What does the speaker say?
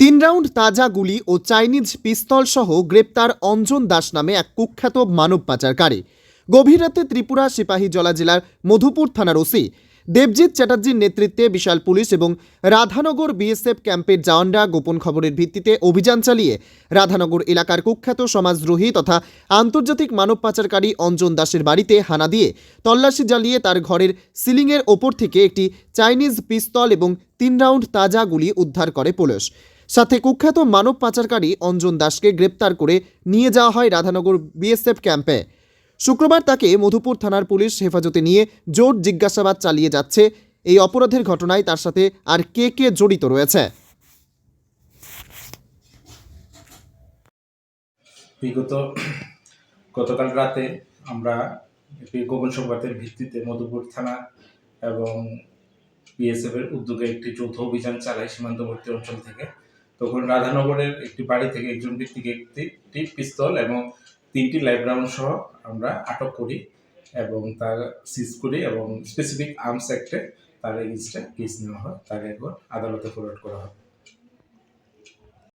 তিন রাউন্ড তাজা গুলি ও চাইনিজ পিস্তল সহ গ্রেপ্তার অঞ্জন দাস নামে এক কুখ্যাত মানব পাচারকারী গভীর রাতে ত্রিপুরা সিপাহীজলা জেলার মধুপুর থানার ওসি দেবজিৎ চ্যাটার্জির নেতৃত্বে বিশাল পুলিশ এবং রাধানগর বিএসএফ ক্যাম্পের জওয়ানরা গোপন খবরের ভিত্তিতে অভিযান চালিয়ে রাধানগর এলাকার কুখ্যাত সমাজদ্রোহী তথা আন্তর্জাতিক মানব পাচারকারী অঞ্জন দাসের বাড়িতে হানা দিয়ে তল্লাশি জ্বালিয়ে তার ঘরের সিলিংয়ের ওপর থেকে একটি চাইনিজ পিস্তল এবং তিন রাউন্ড তাজা গুলি উদ্ধার করে পুলিশ। সাথে কুখ্যাত মানব পাচারকারী অঞ্জন দাসকে গ্রেপ্তার করে নিয়ে যাওয়া হয় রাধানগর বিএসএফ ক্যাম্পে। শুক্রবার তাকে মধুপুর থানার পুলিশ হেফাজতে নিয়ে জোর জিজ্ঞাসাবাদ চালিয়ে যাচ্ছে এই অপরাধের ঘটনায় তার সাথে আর কে কে জড়িত রয়েছে। বিগত গতকাল রাতে আমরা একটি গোপন সংবাদের ভিত্তিতে মধুপুর থানা এবং বিএসএফ এর উদ্যোগে একটি যৌথ অভিযান চালাই সীমান্তবর্তী অঞ্চল থেকে তখন রাধানগরের একটি বাড়ি থেকে একজন ব্যক্তিকে একটি পিস্তল এবং তিনটি লাইভ রাউন্ড সহ আমরা আটক করি এবং তার সিজ করি এবং স্পেসিফিক আর্মস অ্যাক্টে তার এগেনস্টে কেস নেওয়া হয়। তাকে এখন আদালতে ফরওয়ার্ড করা হয়।